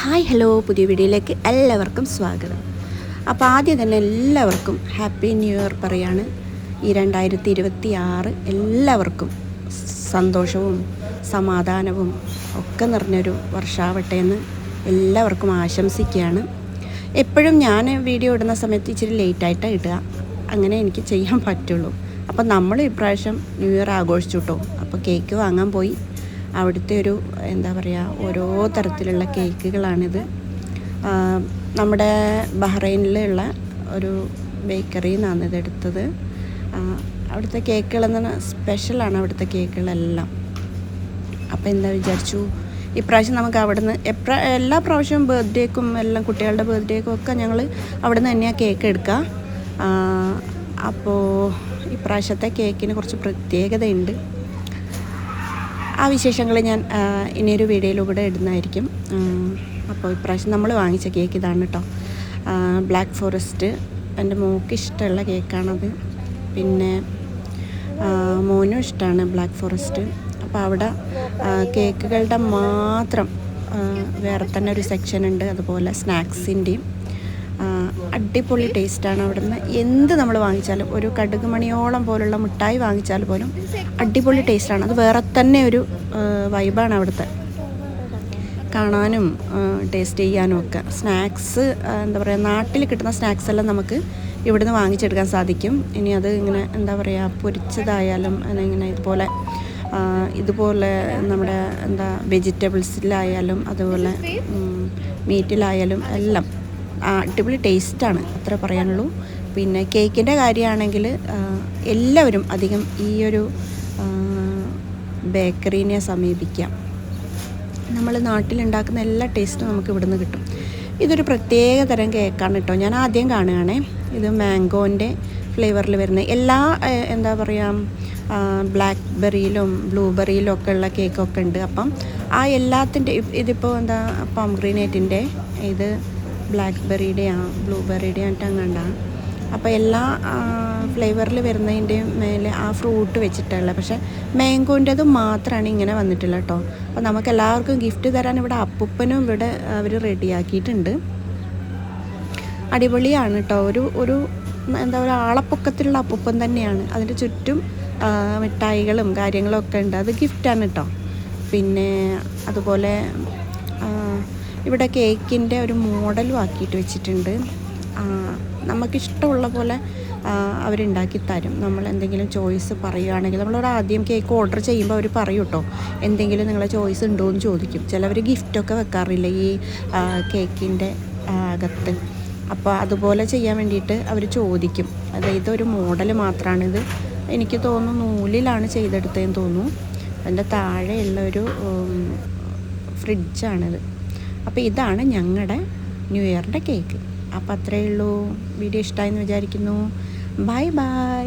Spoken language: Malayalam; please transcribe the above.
ഹായ് ഹലോ പുതിയ വീഡിയോയിലേക്ക് എല്ലാവർക്കും സ്വാഗതം. അപ്പോൾ ആദ്യം തന്നെ എല്ലാവർക്കും ഹാപ്പി ന്യൂ ഇയർ പറയാണ്. ഈ രണ്ടായിരത്തി ഇരുപത്തി ആറ് എല്ലാവർക്കും സന്തോഷവും സമാധാനവും ഒക്കെ നിറഞ്ഞൊരു വർഷാവട്ടെ എന്ന് എല്ലാവർക്കും ആശംസിക്കുകയാണ്. എപ്പോഴും ഞാൻ വീഡിയോ ഇടുന്ന സമയത്ത് ഇച്ചിരി ലേറ്റായിട്ടാണ് ഇടുക. അങ്ങനെ എനിക്ക് ചെയ്യാൻ പറ്റുള്ളൂ. അപ്പോൾ നമ്മൾ ഇപ്രാവശ്യം ന്യൂ ഇയർ ആഘോഷിച്ചു കേട്ടോ. അപ്പോൾ കേക്ക് വാങ്ങാൻ പോയി. അവിടുത്തെ ഒരു എന്താ പറയുക ഓരോ തരത്തിലുള്ള കേക്കുകളാണിത്. നമ്മുടെ ബഹ്റൈനിലുള്ള ഒരു ബേക്കറിയിൽ നിന്നാണ് ഇത് എടുത്തത് അവിടുത്തെ കേക്കുകളെന്ന് സ്പെഷ്യലാണ് അവിടുത്തെ കേക്കുകളെല്ലാം. അപ്പോൾ എന്താ വിചാരിച്ചു? ഇപ്രാവശ്യം നമുക്ക് അവിടുന്ന് എപ്ര എല്ലാ പ്രാവശ്യവും ബർത്ത്ഡേക്കും എല്ലാം കുട്ടികളുടെ ബർത്ത്ഡേക്കും ഒക്കെ ഞങ്ങൾ അവിടുന്ന് തന്നെയാണ് കേക്ക് എടുക്കുക അപ്പോൾ ഇപ്രാവശ്യത്തെ കേക്കിന് കുറച്ച് പ്രത്യേകതയുണ്ട്. ആ വിശേഷങ്ങൾ ഞാൻ ഇനിയൊരു വീഡിയോയിലൂടെ ഇടുന്നതായിരിക്കും. അപ്പോൾ ഇപ്രാവശ്യം നമ്മൾ വാങ്ങിച്ച കേക്ക് ഇതാണ് കേട്ടോ ബ്ലാക്ക് ഫോറസ്റ്റ് എന്റെ മോൾക്ക് ഇഷ്ടമുള്ള കേക്കാണത്. പിന്നെ മോനും ഇഷ്ടമാണ് ബ്ലാക്ക് ഫോറസ്റ്റ് അപ്പോൾ അവിടെ കേക്കുകളുടെ മാത്രം വേറെ തന്നെ ഒരു സെക്ഷൻ ഉണ്ട്. അതുപോലെ സ്നാക്സിന്റെയും അടിപൊളി ടേസ്റ്റാണ് അവിടുന്ന്. എന്ത് നമ്മൾ വാങ്ങിച്ചാലും ഒരു കടുക് മണിയോളം പോലുള്ള മിഠായി വാങ്ങിച്ചാൽ പോലും അടിപൊളി ടേസ്റ്റാണ്. അത് വേറെ തന്നെ ഒരു വൈബാണ് അവിടുത്തെ. കാണാനും ടേസ്റ്റ് ചെയ്യാനും ഒക്കെ. സ്നാക്സ് എന്താ പറയുക നാട്ടിൽ കിട്ടുന്ന സ്നാക്സ് എല്ലാം നമുക്ക് ഇവിടുന്ന് വാങ്ങിച്ചെടുക്കാൻ സാധിക്കും. ഇനി അത് ഇങ്ങനെ എന്താ പറയുക പൊരിച്ചതായാലും ഇങ്ങനെ ഇതുപോലെ ഇതുപോലെ നമ്മുടെ എന്താ വെജിറ്റബിൾസിലായാലും അതുപോലെ മീറ്റിലായാലും എല്ലാം അടിപൊളി ടേസ്റ്റാണ് അത്ര പറയാനുള്ളൂ. പിന്നെ കേക്കിന്റെ കാര്യമാണെങ്കിൽ എല്ലാവരും അധികം ഈ ഒരു ബേക്കറീനെ സമീപിക്കാം നമ്മൾ നാട്ടിലുണ്ടാക്കുന്ന എല്ലാ ടേസ്റ്റും നമുക്ക് ഇവിടുന്ന് കിട്ടും. ഇതൊരു പ്രത്യേക തരം കേക്കാണ് കേട്ടോ. ഞാൻ ആദ്യം കാണുകയാണേ ഇത് മാംഗോന്റെ ഫ്ലേവറിൽ വരുന്ന എല്ലാ എന്താ പറയുക ബ്ലാക്ക് ബെറിയിലും ബ്ലൂബെറിയിലും ഒക്കെ ഉള്ള കേക്കൊക്കെ ഉണ്ട്. അപ്പം ആ എല്ലാത്തിന്റെ ഇതിപ്പോൾ എന്താ പോംഗ്രീനേറ്റിന്റെ ഇത് ബ്ലാക്ക് ബെറിയുടെയാണ് ബ്ലൂബെറിയുടെ ആയിട്ട് അങ്ങണ്ടാണ് അപ്പോൾ എല്ലാ ഫ്ലേവറിൽ വരുന്നതിന്റെയും മേലെ ആ ഫ്രൂട്ട് വെച്ചിട്ടുള്ള പക്ഷേ മാംഗോന്റെത് മാത്രമാണ് ഇങ്ങനെ വന്നിട്ടുള്ളത് കേട്ടോ അപ്പോൾ നമുക്ക് എല്ലാവർക്കും ഗിഫ്റ്റ് തരാൻ ഇവിടെ അപ്പൂപ്പനും ഇവിടെ അവർ റെഡിയാക്കിയിട്ടുണ്ട്. അടിപൊളിയാണ് കേട്ടോ ഒരു ഒരു എന്താ പറയുക ആളപ്പൊക്കത്തിലുള്ള അപ്പൂപ്പൻ തന്നെയാണ്. അതിന്റെ ചുറ്റും മിഠായികളും കാര്യങ്ങളും ഒക്കെ ഉണ്ട്. അത് ഗിഫ്റ്റാണ് കേട്ടോ പിന്നെ അതുപോലെ ഇവിടെ കേക്കിന്റെ ഒരു മോഡലും ആക്കിയിട്ട് വെച്ചിട്ടുണ്ട്. നമുക്കിഷ്ടമുള്ള പോലെ അവരുണ്ടാക്കി തരും. നമ്മൾ എന്തെങ്കിലും ചോയ്സ് പറയുകയാണെങ്കിൽ നമ്മളോട് ആദ്യം കേക്ക് ഓർഡർ ചെയ്യുമ്പോൾ അവർ പറയും കേട്ടോ എന്തെങ്കിലും നിങ്ങളെ ചോയ്സ് ഉണ്ടോ എന്ന് ചോദിക്കും. ചിലവർ ഗിഫ്റ്റൊക്കെ വെക്കാറില്ല ഈ കേക്കിന്റെ അകത്ത്. അപ്പോൾ അതുപോലെ ചെയ്യാൻ വേണ്ടിയിട്ട് അവർ ചോദിക്കും. അതായത് ഒരു മോഡൽ മാത്രമാണിത് എനിക്ക് തോന്നുന്നു നൂലിലാണ് ചെയ്തെടുത്തതെന്ന് തോന്നുന്നു. അതിന്റെ താഴെയുള്ള ഒരു ഫ്രിഡ്ജാണിത്. അപ്പോൾ ഇതാണ് ഞങ്ങളുടെ ന്യൂ ഇയറിന്റെ കേക്ക് അപ്പോൾ അത്രയേ ഉള്ളൂ. വീഡിയോ ഇഷ്ടമായെന്ന് വിചാരിക്കുന്നു. Bye bye